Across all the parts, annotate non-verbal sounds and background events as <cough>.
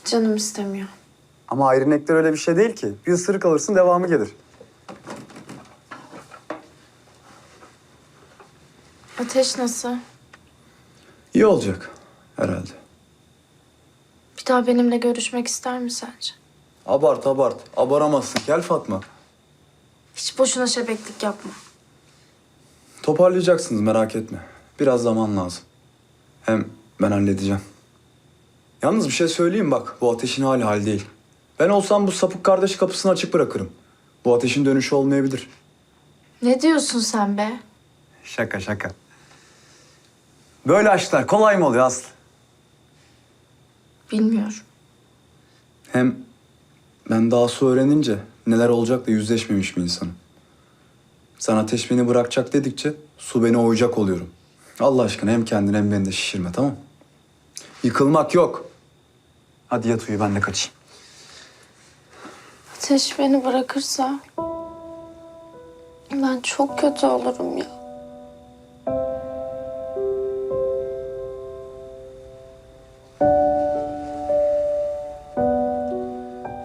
Hiç canım istemiyor. Ama ayrı nektar öyle bir şey değil ki. Bir ısırık alırsın devamı gelir. Ateş nasıl? İyi olacak herhalde. Bir daha benimle görüşmek ister mi sence? Abart abart. Abaramazsın. Gel Fatma. Hiç boşuna şebeklik yapma. Toparlayacaksınız merak etme. Biraz zaman lazım. Hem ben halledeceğim. Yalnız bir şey söyleyeyim bak. Bu ateşin hali hal değil. Ben olsam bu sapık kardeş kapısını açık bırakırım. Bu ateşin dönüşü olmayabilir. Ne diyorsun sen be? Şaka şaka. Böyle aşklar kolay mı oluyor Aslı? Bilmiyorum. Hem ben daha su öğrenince neler olacakla yüzleşmemiş bir insanım. Sen ateş beni bırakacak dedikçe su beni oyacak oluyorum. Allah aşkına hem kendini hem beni de şişirme tamam? Yıkılmak yok. Hadi yat uyu ben de kaçayım. Ateş beni bırakırsa ben çok kötü olurum ya.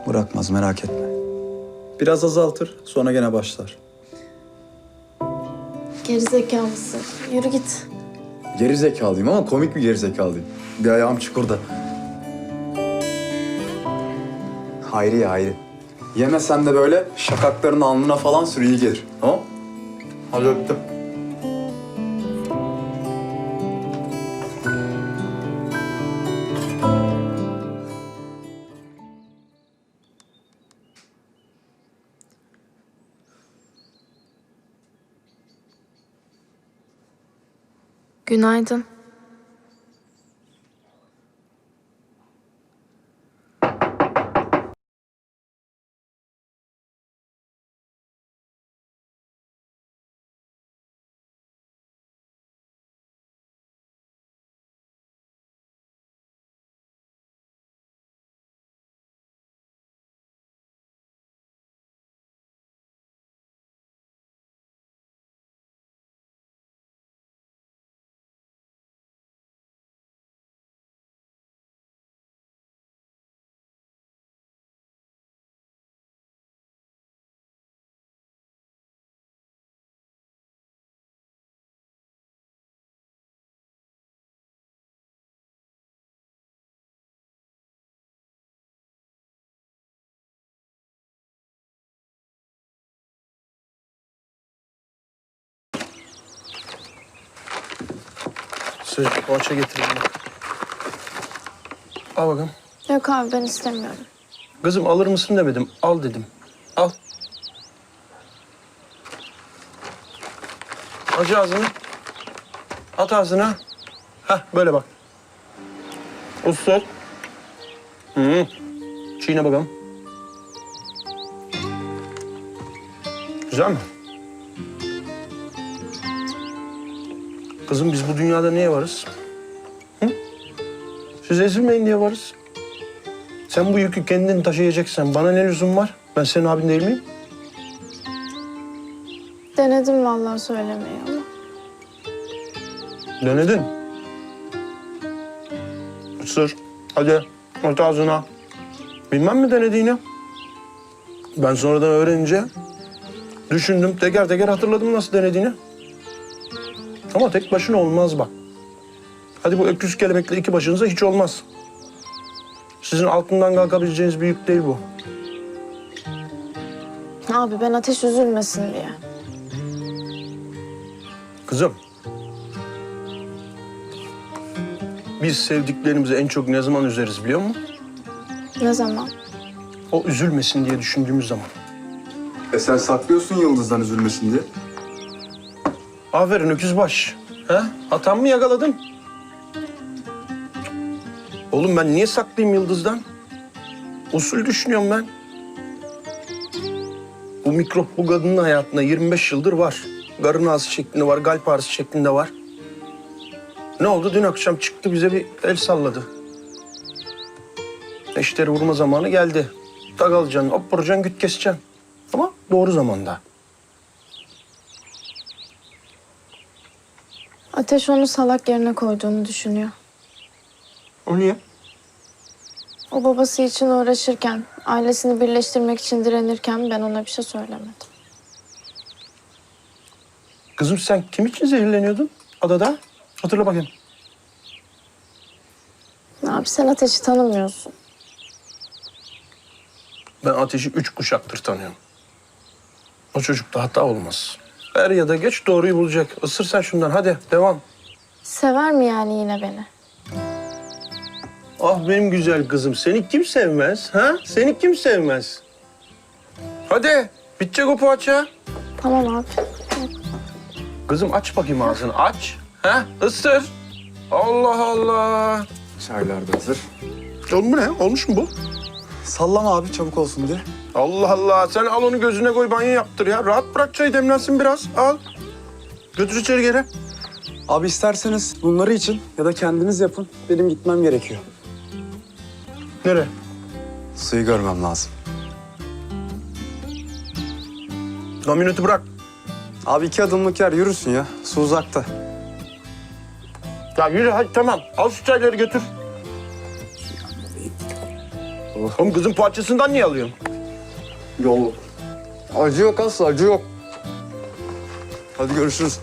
Bırakmaz merak etme. Biraz azaltır sonra gene başlar. Gerizekalısın. Yürü git. Geri zekalıyım ama komik bir geri zekalıyım. Bir ayağım çukurda. Hayri ya Hayri. Yemesen de böyle şakakların alnına falan sür iyi gelir. Tamam? Hadi öptüm. Günaydın. Sıcak poğaça getireyim. Al bakalım. Yok abi ben istemiyorum. Kızım alır mısın demedim. Al dedim. Al. Aç ağzını. At ağzına. Hah böyle bak. Usul. Hı. Çiğne bakalım. Güzel mi? Kızım biz bu dünyada niye varız? Hı? Siz ezilmeyin diye varız. Sen bu yükü kendin taşıyacaksan bana ne lüzum var? Ben senin abin değil miyim? Denedim vallahi söylemeyi ama. Denedin. Isır. Hadi aç ağzına. Bilmem mi denediğini? Ben sonradan öğrenince düşündüm. Teker teker hatırladım nasıl denediğini. Ama tek başına olmaz bak. Hadi bu öküz kelebekle iki başınıza hiç olmaz. Sizin altından kalkabileceğiniz bir yük değil bu. Abi ben ateş üzülmesin diye. Kızım. Biz sevdiklerimizi en çok ne zaman üzeriz biliyor musun? Ne zaman? O üzülmesin diye düşündüğümüz zaman. E sen saklıyorsun yıldızdan üzülmesin diye. Aferin öküzbaş. He? Hatam mı yakaladın? Oğlum ben niye saklayayım Yıldız'dan? Usul düşünüyorum ben. Bu mikrop bu kadının hayatında 25 yıldır var. Garın ağzı şeklinde var, galp ağrısı şeklinde var. Ne oldu? Dün akşam çıktı bize bir el salladı. Eşleri vurma zamanı geldi. Tak alacaksın, hop vuracaksın, güt keseceksin. Ama doğru zamanda. Ateş onu salak yerine koyduğunu düşünüyor. O niye? O babası için uğraşırken, ailesini birleştirmek için direnirken ben ona bir şey söylemedim. Kızım sen kim için zehirleniyordun adada? Hatırla bakayım. Abi sen ateşi tanımıyorsun. Ben Ateş'i üç kuşaktır tanıyorum. O çocukta hata olmaz. Er ya da geç doğruyu bulacak. Isır sen şundan hadi devam. Sever mi yani yine beni? Ah benim güzel kızım seni kim sevmez ha? Seni kim sevmez? Hadi bitecek o poğaça. Tamam abi. Kızım aç bakayım ağzını aç. Ha? Isır. Allah Allah. Çaylar da hazır. Oğlum bu ne? Olmuş mu bu? Sallama abi çabuk olsun diye. Allah Allah. Sen al onu gözüne koy banyo yaptır ya. Rahat bırak çayı demlensin biraz. Al. Götür içeri geri. Abi isterseniz bunları için ya da kendiniz yapın. Benim gitmem gerekiyor. Nereye? Suyu görmem lazım. Kamyoneti bırak. Abi iki adımlık yer yürürsün ya. Su uzakta. Ya yürü hadi tamam. Al şu çayları götür. Oğlum kızın parçasından niye alıyorsun? Yol. Acı yok asla acı yok. Hadi görüşürüz.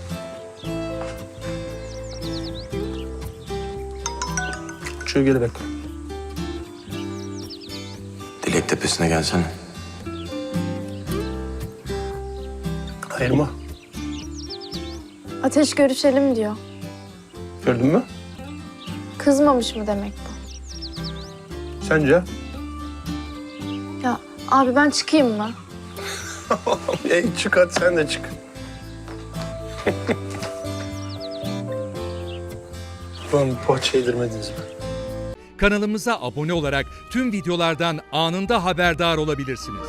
Şöyle geri bekle. Dilek tepesine gelsene. Hayır mı? Ateş görüşelim diyor. Gördün mü? Kızmamış mı demek bu? Sence? Ya abi ben çıkayım mı? <laughs> Ey çık hadi sen de çık. <laughs> Lan poğaça yedirmediniz mi? Kanalımıza abone olarak tüm videolardan anında haberdar olabilirsiniz.